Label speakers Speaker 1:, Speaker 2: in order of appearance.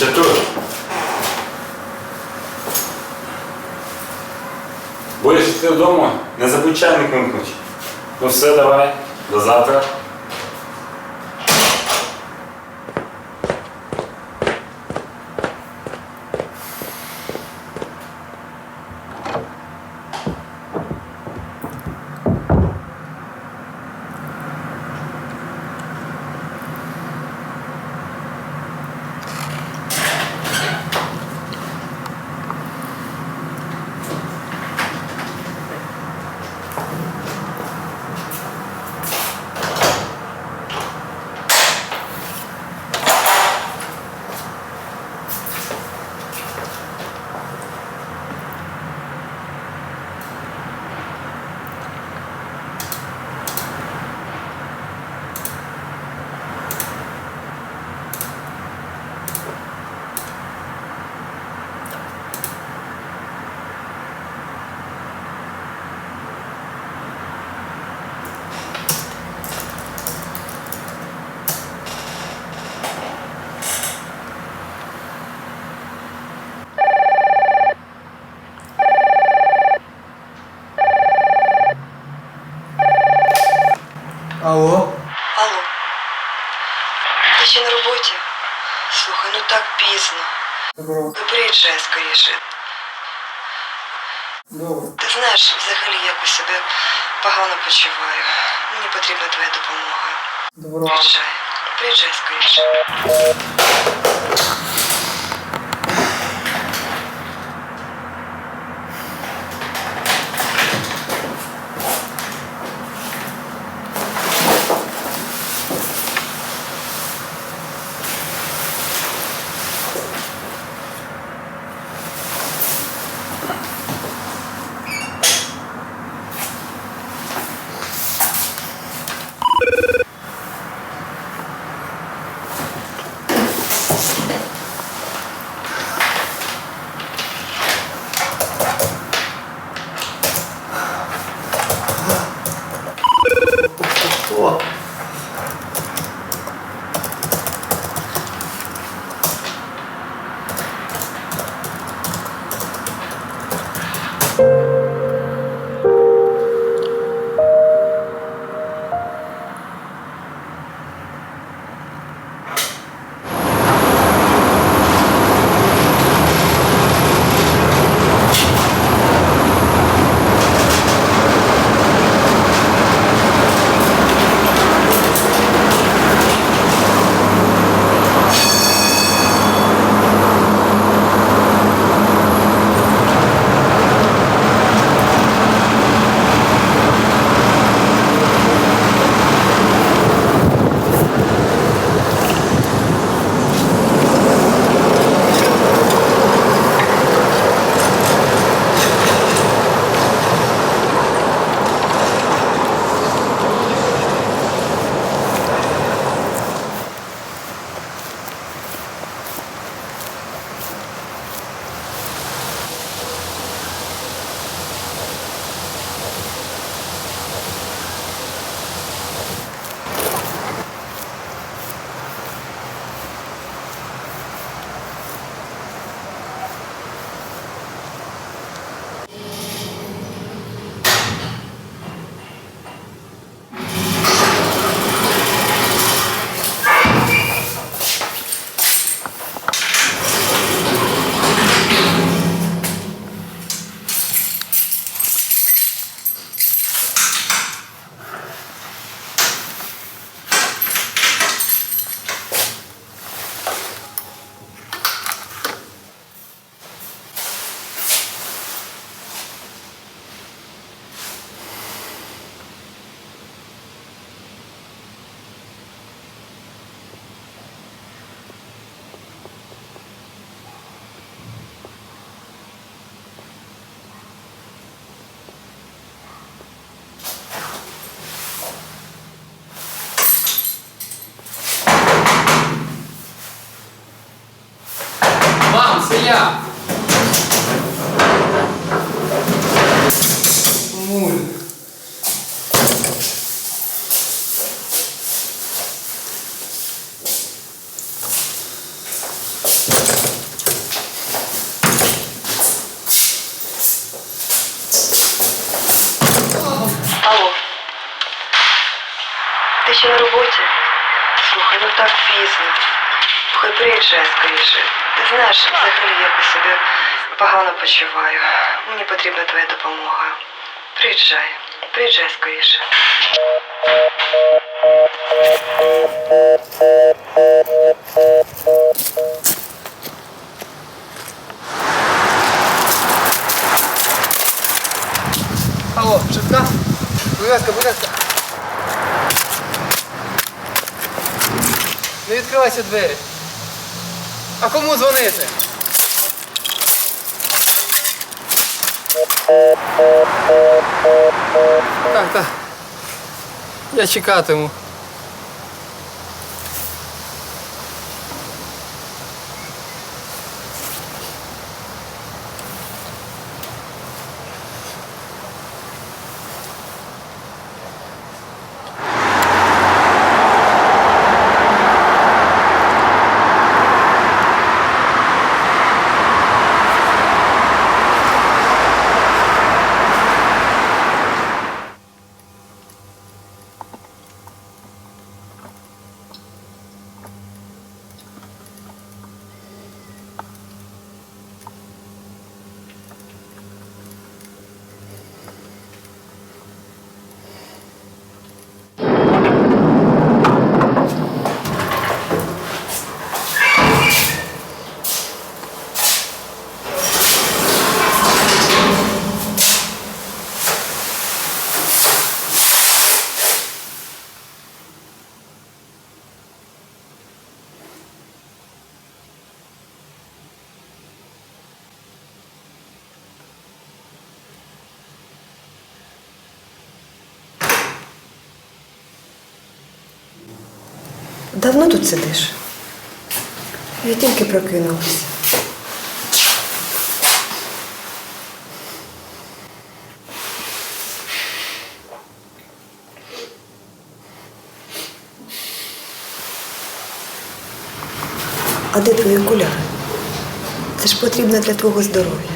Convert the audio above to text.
Speaker 1: тут. Будеш йти вдома, не забудь чайник вимкнути. Ну все, давай, до завтра.
Speaker 2: Алло?
Speaker 3: Алло. Ти ще на роботі? Слухай, ну так пізно.
Speaker 2: Добро.
Speaker 3: Ну приїжджай скоріше. Ти знаєш, взагалі якось себе погано почуваю. Мені потрібна твоя допомога.
Speaker 2: Добро.
Speaker 3: Приїжджай. Приїжджай скоріше.
Speaker 4: я.
Speaker 2: Муль.
Speaker 3: Ти ще на роботі? Слухай, ну так пізно. Слухай, приїжджай скоріше. Ти знаєш, взагалі якось себе погано почуваю. Мені потрібна твоя допомога. Приїжджай, приїжджай скоріше.
Speaker 2: Алло, швидка? Будь ласка, будь ласка. Не відкривайся двері. А кому дзвонити? Так, так. Я чекатиму.
Speaker 3: Давно тут сидиш? Я тільки прокинулась. А де твої окуляри? Це ж потрібно для твого здоров'я.